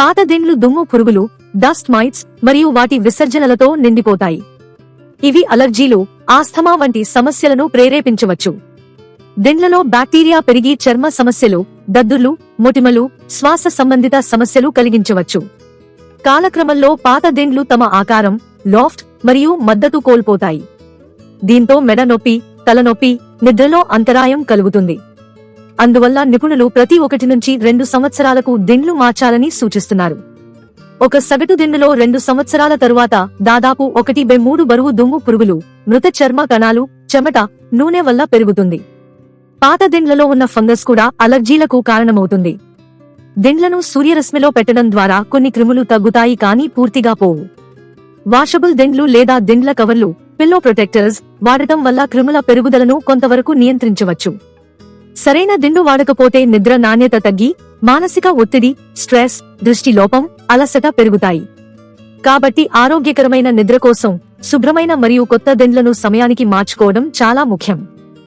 పాత దిండ్లు దుమ్ము పురుగులు డస్ట్ మైట్స్ మరియు వాటి విసర్జనలతో నిండిపోతాయి. ఇవి అలర్జీలు ఆస్థమా వంటి సమస్యలను ప్రేరేపించవచ్చు. దిండ్లలో బ్యాక్టీరియా పెరిగి చర్మ సమస్యలు దద్దుర్లు మొటిమలు శ్వాస సంబంధిత సమస్యలు కలిగించవచ్చు. కాలక్రమంలో పాత దిండ్లు తమ ఆకారం లాఫ్ట్ మరియు మద్దతు కోల్పోతాయి. దీంతో మెడ నొప్పి తలనొప్పి నిద్రలో అంతరాయం కలుగుతుంది. అందువల్ల నిపుణులు ప్రతి ఒకటి నుంచి రెండు సంవత్సరాలకు దిండ్లు మార్చాలని సూచిస్తున్నారు. ఒక సగటు దిండులో రెండు సంవత్సరాల తరువాత దాదాపు ఒకటి బై మూడు బరువు దుమ్ము పురుగులు మృత చర్మ కణాలు చెమట నూనె వల్ల పెరుగుతుంది. పాత దిండ్లలో ఉన్న ఫంగస్ కూడా అలర్జీలకు కారణమవుతుంది. దిండ్లను సూర్యరశ్మిలో పెట్టడం ద్వారా కొన్ని క్రిములు తగ్గుతాయి కానీ పూర్తిగా పోవు. వాషబుల్ దిండ్లు లేదా దిండ్ల కవర్లు పిల్లో ప్రొటెక్టర్స్ వాడటం వల్ల క్రిముల పెరుగుదలను కొంతవరకు నియంత్రించవచ్చు. సరైన దిండు వాడకపోతే నిద్ర నాణ్యత తగ్గి మానసిక ఒత్తిడి స్ట్రెస్ దృష్టి లోపం అలసట పెరుగుతాయి. కాబట్టి ఆరోగ్యకరమైన నిద్ర కోసం శుభ్రమైన మరియు కొత్త దిండ్లను సమయానికి మార్చుకోవడం చాలా ముఖ్యం.